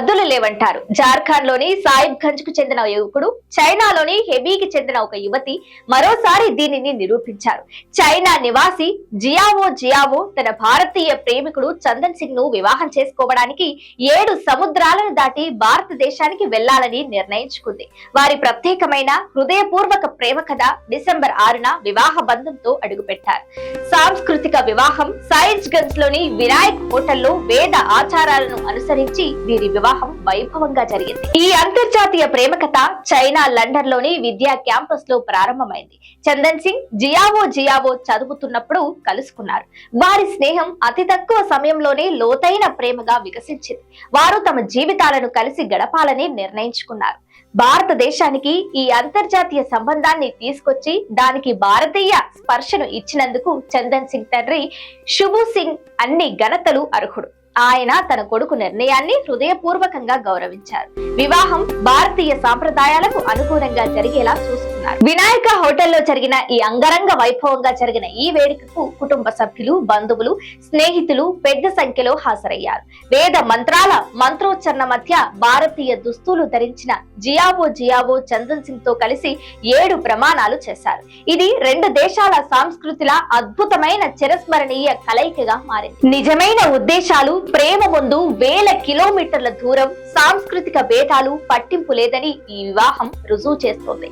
హద్దులు లేవంటారు. జార్ఖండ్లోని సాయిబ్ గంజ్కు చెందిన యువకుడు చైనాలోని హెబీకి చెందిన ఒక యువతి మరోసారి దీనిని నిరూపించారు. చైనా నివాసి జియావో జియావో తన భారతీయ ప్రేమికుడు చందన్ సింగ్ను వివాహం చేసుకోవడానికి ఏడు సముద్రాలను దాటి భారతదేశానికి వెళ్ళాలని నిర్ణయించుకుంది. వారి ప్రత్యేకమైన హృదయపూర్వక ప్రేమ కథ డిసెంబర్ ఆరున వివాహ బంధంతో అడుగుపెట్టారు. సాంస్కృతిక వివాహం సైజ్ గంజ్లోని వినాయక్ హోటల్లో వేద ఆచారాలను అనుసరించి వీరి వివాహం వైభవంగా జరిగింది. ఈ అంతర్జాతీయ ప్రేమ కథ చైనా లండన్లోని విద్యా క్యాంపస్లో ప్రారంభమైంది. చందన్ సింగ్ జియావో జియావో చదువుతున్నప్పుడు కలుసుకున్నారు. వారి స్నేహం అతి తక్కువ సమయంలోనే లోతైన ప్రేమగా వికసించింది. వారు తమ జీవితాలను కలిసి గడపాలని నిర్ణయించుకున్నారు. భారతదేశానికి ఈ అంతర్జాతీయ సంబంధాన్ని తీసుకొచ్చి దానికి భారతీయ స్పర్శను ఇచ్చినందుకు చందన్ సింగ్ తండ్రి శుభు సింగ్ అన్ని ఘనతలు అర్హుడు. ఆయన తన కొడుకు నిర్ణయాన్ని హృదయపూర్వకంగా గౌరవించారు. వివాహం భారతీయ సాంప్రదాయాలకు అనుగుణంగా జరిగేలా చూసుకున్నారు వినాయక హోటల్లో జరిగిన ఈ అంగరంగ వైభవంగా జరిగిన ఈ వేడుకకు కుటుంబ సభ్యులు బంధువులు స్నేహితులు పెద్ద సంఖ్యలో హాజరయ్యారు. వేద మంత్రాల మంత్రోచ్చరణ మధ్య భారతీయ దుస్తులు ధరించిన జియావో జియావో చందన్ సింగ్తో కలిసి ఏడు ప్రమాణాలు చేశారు. ఇది రెండు దేశాల సంస్కృతిల అద్భుతమైన చిరస్మరణీయ కలయికగా మారింది. నిజమైన ఉద్దేశాలు ప్రేమ ముందు వేల కిలోమీటర్ల దూరం సాంస్కృతిక భేదాలు పట్టింపు లేదని ఈ వివాహం రుజువు చేస్తోంది.